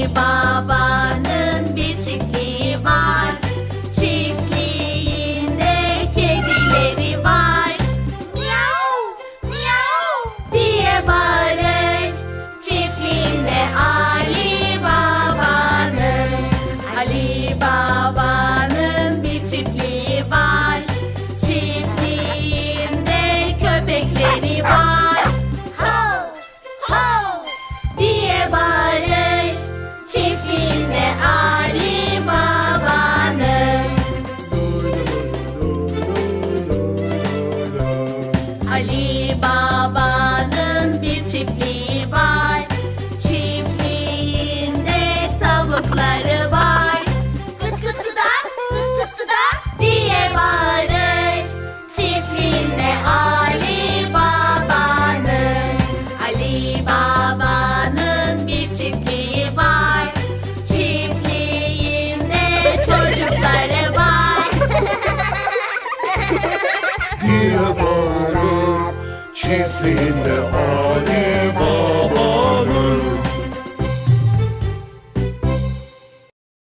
Ali Baba'nın bir çiftliği var. Çiftliğinde kedileri var. Miau, miau diye bağırır. Çiftliğinde Ali Baba'nın. Ali Baba Ali Baba'nın bir çiftliği var. Çiftliğinde tavukları var. Gıt gıt gıdak, gıt gıt gıdak diye bağırır. Çiftliğinde Ali Baba'nın, Ali Baba'nın bir çiftliği var. Çiftliğinde çocukları var. diye bağırır Çiftliğinde Ali var